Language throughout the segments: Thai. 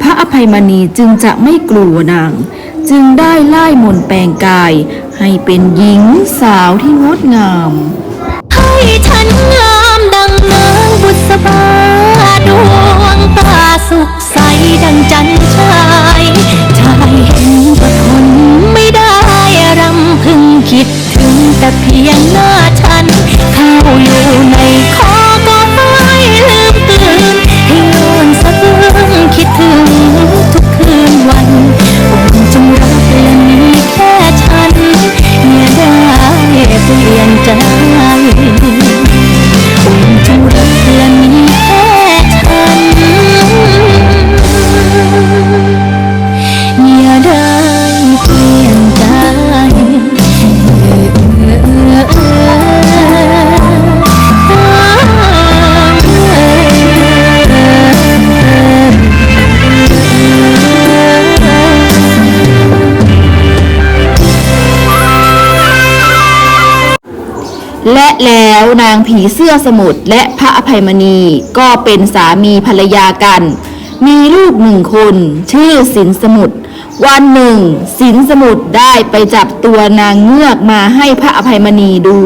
พระอภัยมณีจึงจะไม่กลัวนาง จึงได้ไล่มนแปลงกาย ให้เป็นหญิงสาวที่งดงาม ให้ฉันงามดังนางบุษบาดวงตาสุขใสดังจันทรายชายเห็นก็ทนไม่ได้รำพึงคิดถึงแต่เพียงหน้าฉันเข้าอยู่ในคอ และแล้วนางผีเสื้อสมุทรและพระอภัยมณีก็เป็นสามีภรรยากัน มีลูกหนึ่งคนชื่อสินสมุทรวันหนึ่ง สินสมุทรได้ไปจับตัวนางเงือกมาให้พระอภัยมณีดู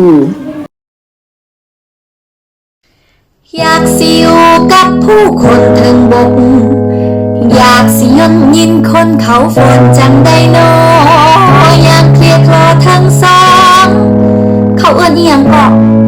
อยากสิอยู่กับผู้คนถึงบก อยากสิยนยินคนเขาฝนจังได้นออยากเคลียร์คลอทั้งสอง เขา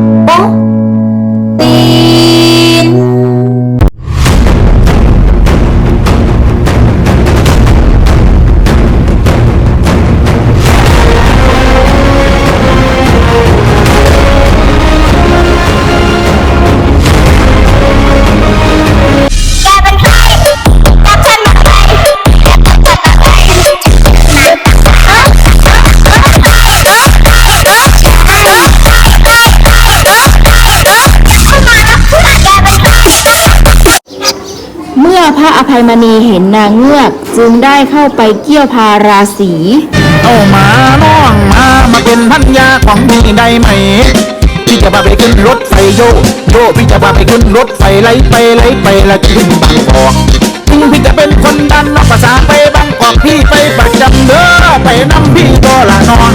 มื่อพระอภัยมณีเห็นนางเงือก จึงได้เข้าไปเกี่ยวพาราศีเอามาน้องมามาเป็นพันยาของพี่ได้ไหมพี่จะพาไปขึ้นรถไฟโยโยพี่จะพาไปขึ้นรถไฟไล่ไปไล่ไปแล้วขึ้นบางกอกถึงพี่จะเป็นคนดันนอกภาษาไปบางกอกพี่ไปประจำเด้อไปน้ำพี่บ่ละนอน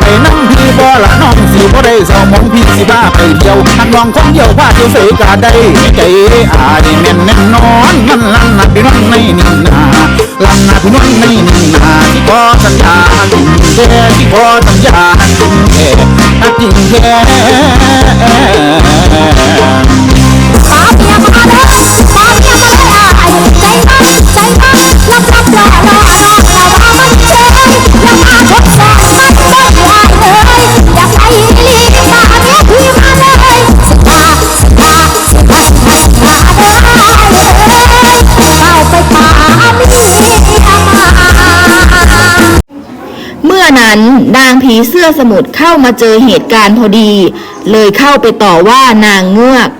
ไปน้ำพี่บ่ละนองสิบ่ได้เศร้ามอง สิบ้าไปเดียวทันลองคนเดียวว่าเที่ยวเสยกาได้ใจอายแม่นแน่นอนมันลันนักพี่น้องในนี่นาลันนักพี่น้องในนี่นาที่ก็สัญญาจริงแค่ที่ก็สัญญาจริงแค่จริงแค่ นั้นนางผีเสื้อสมุทรเข้ามาเจอเหตุการณ์พอดี เลยเข้าไปต่อว่านางเงือก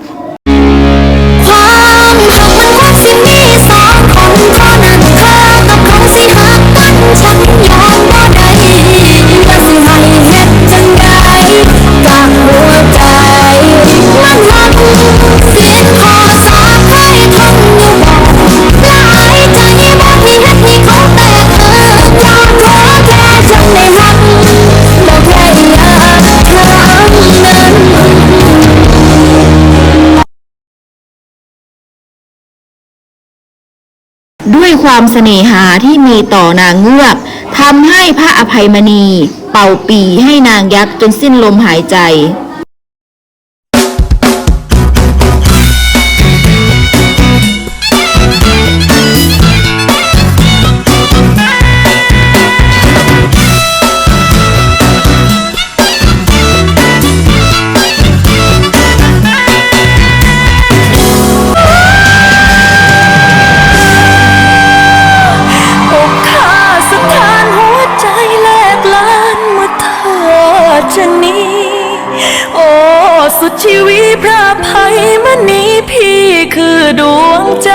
ด้วยความเสน่หาที่มีต่อนางเงือกทำให้พระอภัยมณี เป่าปีให้นางยักษ์จนสิ้นลมหายใจ สุดชีวิตพระภัยมณีพี่คือดวงใจ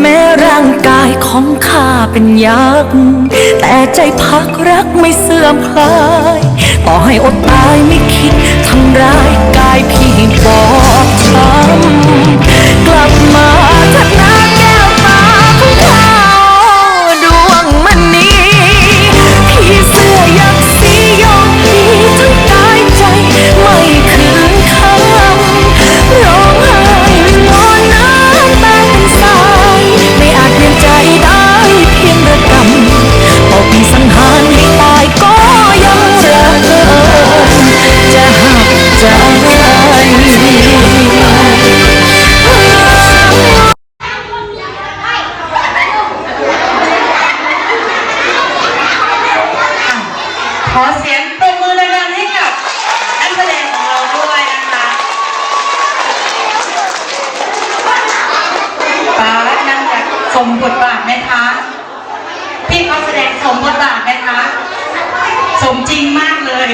แม้ร่างกายของข้าเป็นยักษ์แต่ใจพักรักไม่เสื่อมคลายต่อให้อดตายไม่คิดทำร้ายกายพี่บอบช้ำกลับมา ขอเสียงปรบมือดังๆให้กับนักแสดงของเราด้วยนะคะป้านั่งจากสมบทบาทไหมคะ พี่เขาแสดงสมบทบาทไหมคะ สมจริงมากเลย